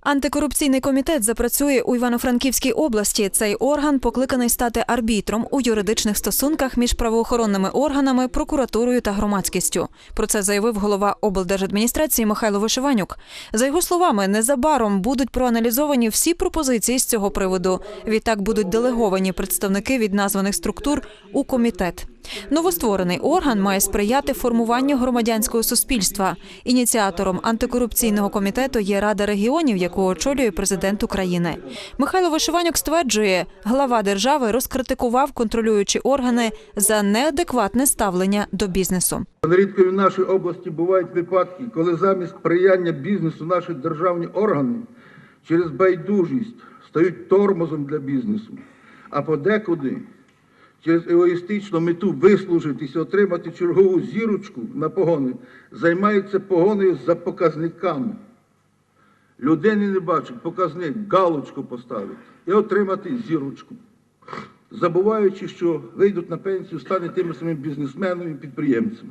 Антикорупційний комітет запрацює у Івано-Франківській області. Цей орган покликаний стати арбітром у юридичних стосунках між правоохоронними органами, прокуратурою та громадськістю. Про це заявив голова облдержадміністрації Михайло Вишиванюк. За його словами, незабаром будуть проаналізовані всі пропозиції з цього приводу. Відтак будуть делеговані представники від названих структур у комітет. Новостворений орган має сприяти формуванню громадянського суспільства. Ініціатором антикорупційного комітету є Рада регіонів, яку очолює президент України. Михайло Вишиванюк стверджує, глава держави розкритикував контролюючі органи за неадекватне ставлення до бізнесу. Нерідко в нашій області бувають випадки, коли замість сприяння бізнесу наші державні органи через байдужість стають тормозом для бізнесу, а подекуди через егоїстичну мету вислужитись, отримати чергову зірочку на погони, займаються погоною за показниками. Людини не бачить, показник, галочку поставити і отримати зірочку забуваючи, що вийдуть на пенсію, стануть тими самими бізнесменами і підприємцями.